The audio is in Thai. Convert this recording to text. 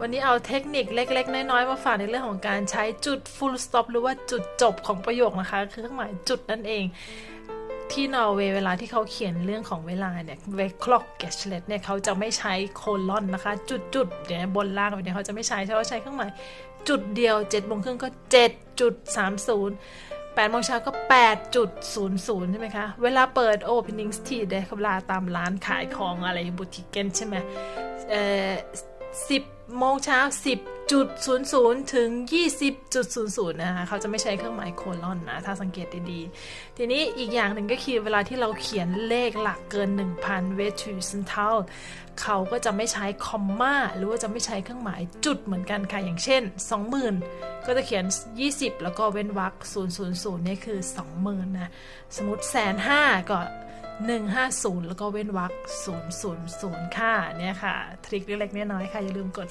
วันนี้เอาเทคนิคเล็ก ๆ น้อยๆมาฝากในเรื่องของการใช้จุด full stop หรือว่าจุดจบของประโยคนะคะ คือเครื่องหมายจุดนั่นเอง ที่นอร์เวย์เวลาที่เขาเขียนเรื่องของเวลาเนี่ยเวคล็อกเกชเลตเนี่ยเขาจะไม่ใช้โคลอนนะคะ จุดจุดๆเดี๋ยวบนล่างเนี่ยเขาจะไม่ใช้เขาใช้เครื่องหมายจุดเดียว7จ็ดโมงครึ่งก็7จุด30 8โมงเช้าก็8จุด00 ใช่ไหมคะ เวลาเปิด opening ที่เดเวลาตามร้านขายของอะไรบูติกเกนใช่ไหมเอ่อ 10โมงเช้า 10จุด00 ถึง 20จุด00 นะคะเขาจะไม่ใช้เครื่องหมายโคลอนนะ ถ้าสังเกตดีๆ ทีนี้อีกอย่างหนึ่งก็คือเวลาที่เราเขียนเลขหลักเกิน 1,000เวทูซันเทลเขาก็จะไม่ใช้คอมมาหรือว่าจะไม่ใช้เครื่องหมายจุดเหมือนกันค่ะ อย่างเช่น 20,000 ก็จะเขียน 20 แล้วก็เว้นวรรค000 นี่คือ 20,000 นะ สมมติแสนห้าก็ 150 แล้วก็เว้นวรรค000 ค่ะเนี่ยค่ะ ทริคเล็กๆน้อยๆค่ะ อย่าลืมกด